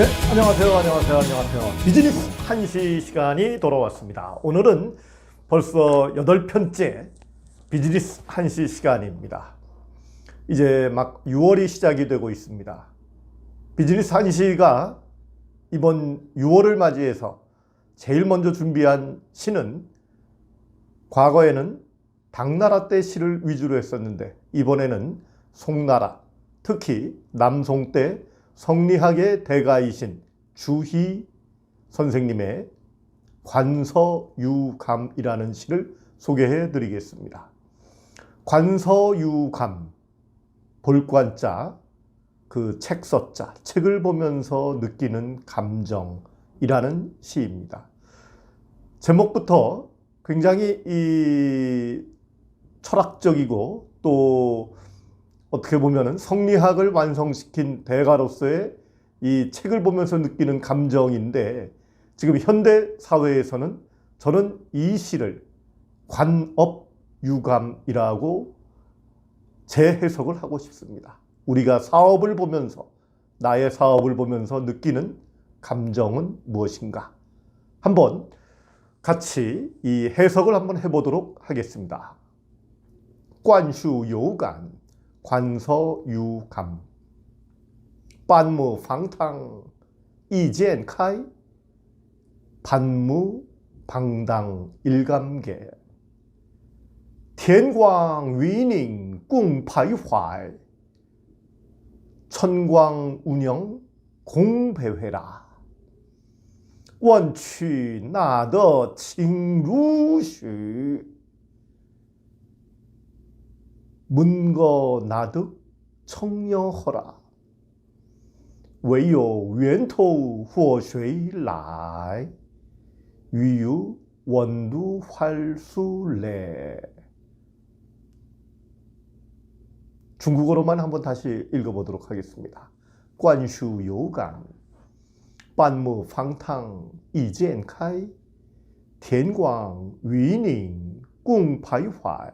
안녕하세요, 안녕하세요, 안녕하세요. 비즈니스 한시 시간이 돌아왔습니다. 오늘은 벌써 여덟 편째 비즈니스 한시 시간입니다. 이제 막 6월이 시작이 되고 있습니다. 비즈니스 한시가 이번 6월을 맞이해서 제일 먼저 준비한 시는 과거에는 당나라 때 시를 위주로 했었는데 이번에는 송나라, 특히 남송 때 성리학의 대가이신 주희 선생님의 관서유감이라는 시를 소개해 드리겠습니다. 관서유감, 볼관자, 그 책서자, 책을 보면서 느끼는 감정이라는 시입니다. 제목부터 굉장히 이 철학적이고 또 어떻게 보면은 성리학을 완성시킨 대가로서의 이 책을 보면서 느끼는 감정인데 지금 현대 사회에서는 저는 이 시를 관업 유감이라고 재해석을 하고 싶습니다. 우리가 사업을 보면서 나의 사업을 보면서 느끼는 감정은 무엇인가? 한번 같이 이 해석을 한번 해보도록 하겠습니다. 관슈요감, 관서유감. 반무방탕 이젠카이? 반무방당 일감계天광 위닝 꿍파이활. 천광 운영 공배회라. 원취 나더 칭루슈. 문거 나득 청여허라. 唯有源头或谁来？于有원두 활수래. 중국어로만 한번 다시 읽어보도록 하겠습니다. 关슈 요감, 半木 방탕, 一见 开, 天光 위닝, 共 徘徊.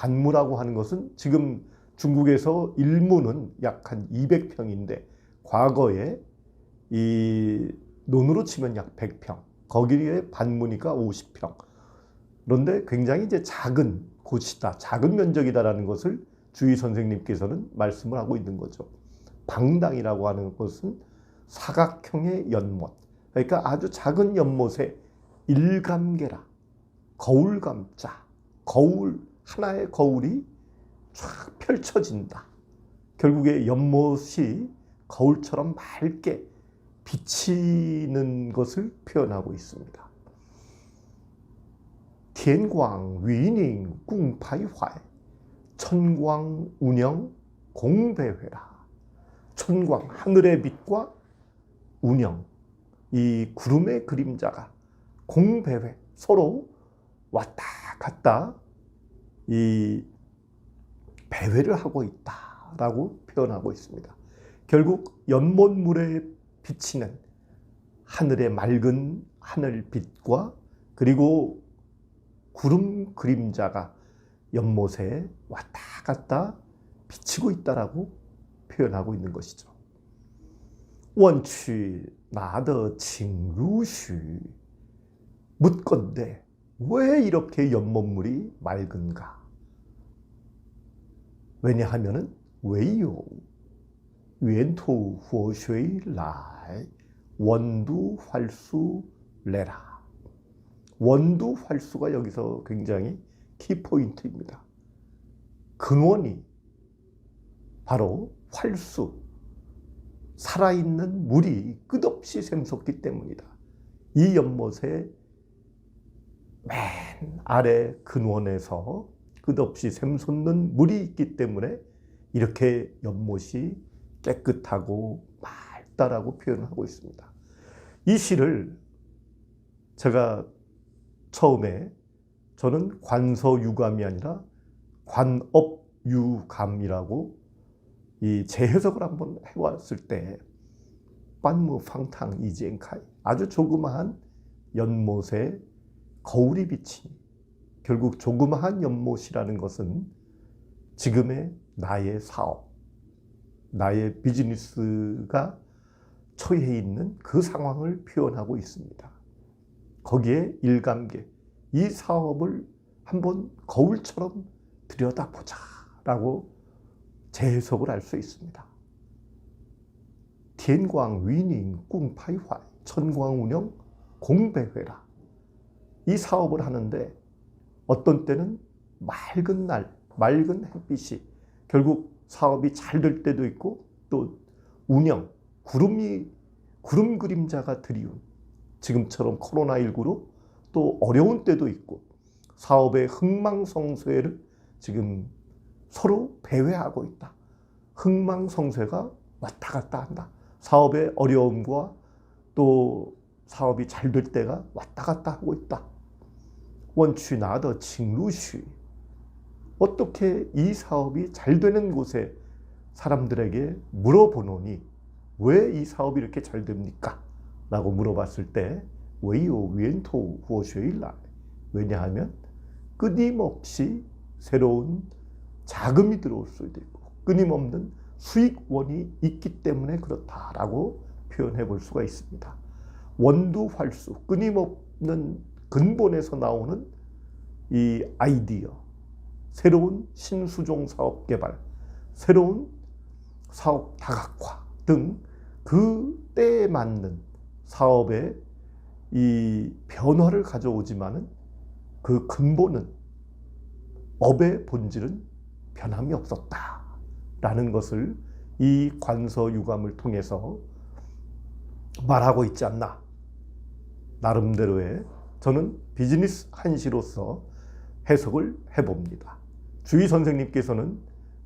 반무라고 하는 것은 지금 중국에서 일무는 약 한 200평인데 과거에 이 논으로 치면 약 100평 거기에 반무니까 50평. 그런데 굉장히 이제 작은 곳이다 작은 면적이다라는 것을 주희 선생님께서는 말씀을 하고 있는 거죠. 방당이라고 하는 것은 사각형의 연못 그러니까 아주 작은 연못에 일감계라 거울감자 거울 하나의 거울이 쫙 펼쳐진다. 결국에 연못이 거울처럼 맑게 비치는 것을 표현하고 있습니다. 天光 위닝 꿍파이화이 천광 운영 공배회라. 천광 하늘의 빛과 운영 이 구름의 그림자가 공배회 서로 왔다 갔다 이 배회를 하고 있다라고 표현하고 있습니다. 결국 연못물에 비치는 하늘의 맑은 하늘빛과 그리고 구름 그림자가 연못에 왔다 갔다 비치고 있다라고 표현하고 있는 것이죠. 원취 나더 칭루슈 묻건데 왜 이렇게 연못물이 맑은가? 왜냐하면은 왜요? 왼토 후쉐이 라이 원두 활수 레라 원두 활수가 여기서 굉장히 키포인트입니다. 근원이 바로 활수 살아있는 물이 끝없이 샘솟기 때문이다. 이 연못의 맨 아래 근원에서 끝없이 샘솟는 물이 있기 때문에 이렇게 연못이 깨끗하고 있다라고 표현하고 있습니다. 이 시를 제가 처음에 저는 관서유감이 아니라 관업유감이라고 이 재해석을 한번 해왔을 때 빤무 팡탕 이지엔카이 아주 조그마한 연못에 거울이 비치니 결국 조그마한 연못이라는 것은 지금의 나의 사업, 나의 비즈니스가 처해 있는 그 상황을 표현하고 있습니다. 거기에 일감계, 이 사업을 한번 거울처럼 들여다보자 라고 재해석을 할 수 있습니다. 티엔광 위닝 꿍파이화 천광운영 공배회라 이 사업을 하는데 어떤 때는 맑은 날, 맑은 햇빛이 결국 사업이 잘 될 때도 있고 또 운영, 구름이 구름 그림자가 드리운 지금처럼 코로나19로 또 어려운 때도 있고 사업의 흥망성쇠를 지금 서로 배회하고 있다. 흥망성쇠가 왔다 갔다 한다. 사업의 어려움과 또 사업이 잘 될 때가 왔다 갔다 하고 있다. 원취 나더 칭루쉬 어떻게 이 사업이 잘 되는 곳에 사람들에게 물어보노니 왜 이 사업이 이렇게 잘 됩니까? 라고 물어봤을 때 왜요 웬토 후어쉐일라 왜냐하면 끊임없이 새로운 자금이 들어올 수도 있고 끊임없는 수익원이 있기 때문에 그렇다라고 표현해 볼 수가 있습니다. 원두 활수 끊임없는 근본에서 나오는 이 아이디어 새로운 신수종 사업 개발 새로운 사업 다각화 등 그 때에 맞는 사업의 이 변화를 가져오지만은 그 근본은 업의 본질은 변함이 없었다 라는 것을 이 관서 유감을 통해서 말하고 있지 않나. 나름대로의 저는 비즈니스 한시로서 해석을 해봅니다. 주희 선생님께서는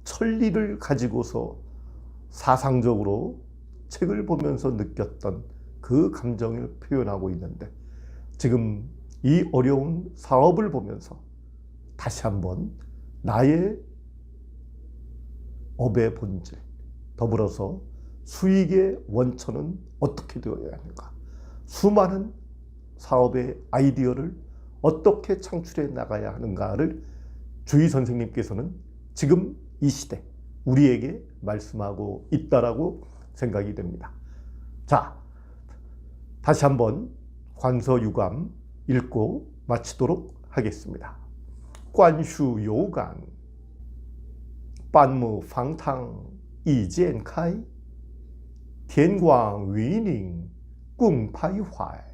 천리를 가지고서 사상적으로 책을 보면서 느꼈던 그 감정을 표현하고 있는데 지금 이 어려운 사업을 보면서 다시 한번 나의 업의 본질 더불어서 수익의 원천은 어떻게 되어야 하는가 수많은 사업의 아이디어를 어떻게 창출해 나가야 하는가를 주의 선생님께서는 지금 이 시대 우리에게 말씀하고 있다라고 생각이 됩니다. 자, 다시 한번 관서유감 읽고 마치도록 하겠습니다. 관슈요간 반무 방탕 이젠开天광 위닝 꿍파이활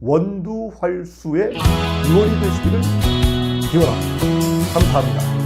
원두활수의 6월이 되시기를 기원합니다. 감사합니다.